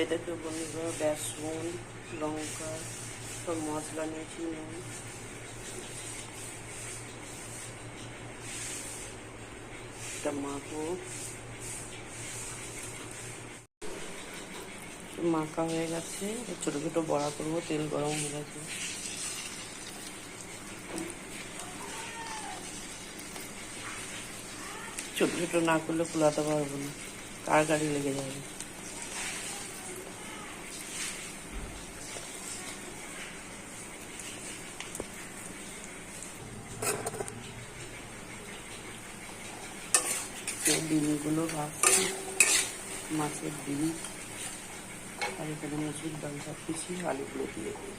এই দেখো বন্ধুরা বেসন লঙ্কা, সব মশলা নিয়েছি নুন মাখবো মাখা। হয়ে গেছে, ছোট ছোট বড়া করব, তেল গরম হয়ে গেছে। ছোট ছোট না করলে ফুলাতে পারব না, কার গাড়ি লেগে যাবে? ডিমগুলো ভাবছি মাছের ডিম, আর এখানে মসুর ডাল সব কিছু আলুগুলো দিয়ে দিই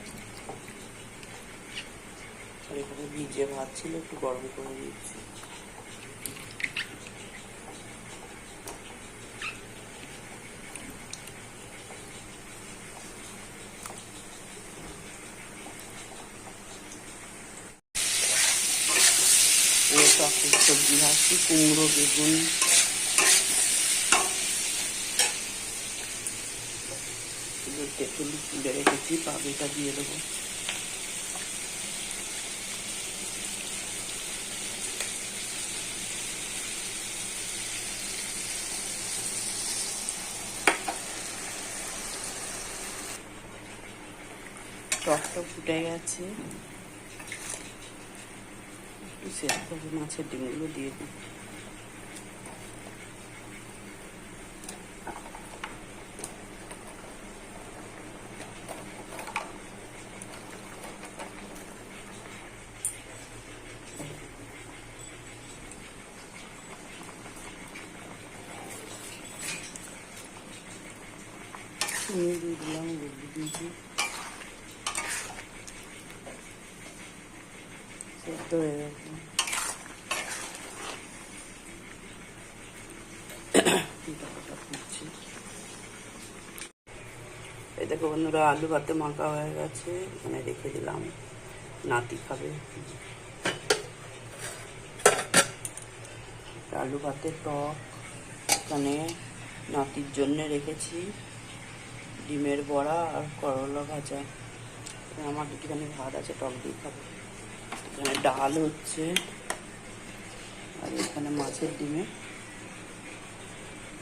আর এখানে ভিজে ভাত ছিল, একটু গরম করে দিচ্ছি। সবজি ভাজছি, কুমড়ো, বেগুন তেঁতুল তুলে রেখেছি পাবিটা দিয়ে দেবো। টকটা ফুটে গেছে। একটু সেদ্ধ মাছের ডিমগুলো দিয়ে দিই। চিনি দিয়ে দিলাম হয়ে গেছে দেখো বন্ধুরা, আলু ভাতে মাখা হয়ে গেছে। এখানে রেখে দিলাম। নাতি খাবে। আলু ভাতে টক। এখানে নাতির জন্য রেখেছি। ডিমের বড়া আর করলা ভাজা। আমার একটুখানি ভাত আছে, টক দিয়ে খাব। এখানে ডাল হচ্ছে, আর এখানে মাছের ডিমে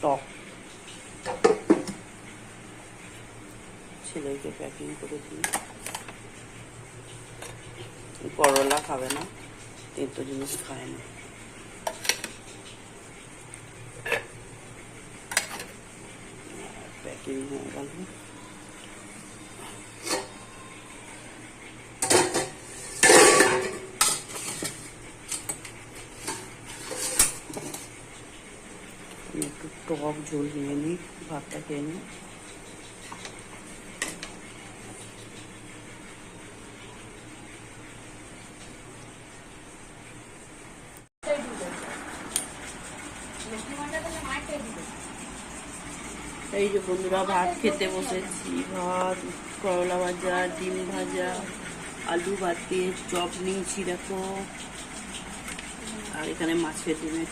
টক। ছেলেকে প্যাকিং করে দিই। করলা খাবে না তেতো জিনিস খায় না। প্যাকিং হয়ে গেল আমি একটু টক ঝোল নিয়ে এই যে বন্ধুরা, ভাত খেতে বসেছি। ভাত, করলা ভাজা, ডিম ভাজা, আলু ভাত চপ নিয়েছি, দেখো। আর এখানে মাছের ডিমের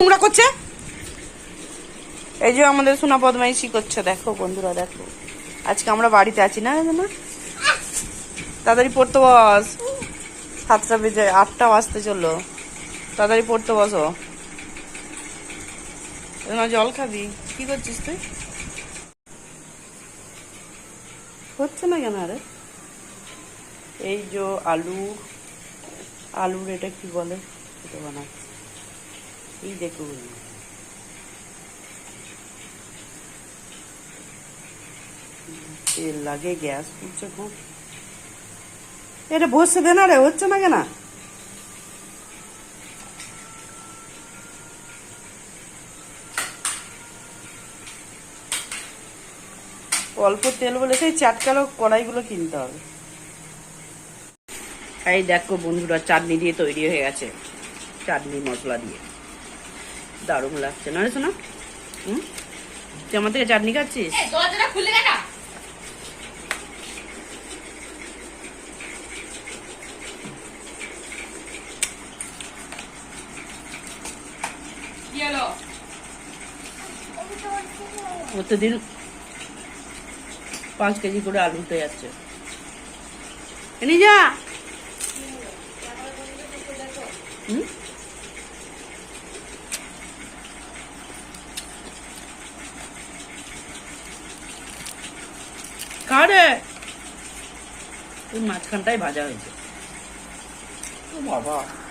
নোংরা করছে? এই যে আমাদের সোনা বদমাইশি করছে, দেখো বন্ধুরা, দেখো। আজকে আমরা বাড়িতে আছি না তাড়াতাড়ি পড়তে বস। সাতটা বেজে, আটটা বাজতে চলল। তাড়াতাড়ি পড়তে বসো। জল খাবি। কি করছিস তুই? হচ্ছে না কেন আরে? এই যে আলু, আলুর এটা কি বলে? এটা বানাচ্ছি। এই দেখো তেল লাগে গ্যাস পুড়ছে খুব। এটা বসে দে না রে, হচ্ছে না কেন? অল্প তেল বলে সেই চাটকালো কড়াইগুলো কিনতে হবে। এই দেখো বন্ধুরা, চাটনি দিয়ে তৈরি হয়ে গেছে। চাটনি মশলা দিয়ে। দারুণ লাগছে। না রে শোনা, হুম? তুই আমার থেকে চাটনি খাচ্ছিস এই দরজাটা খুলে দেখা কি হলো প্রতিদিন পাঁচ কেজি করে আলু উঠে যাচ্ছে। যা। হুম? খা রে। ওই মাঝখানটাই ভাজা হয়েছে। ও বাবা।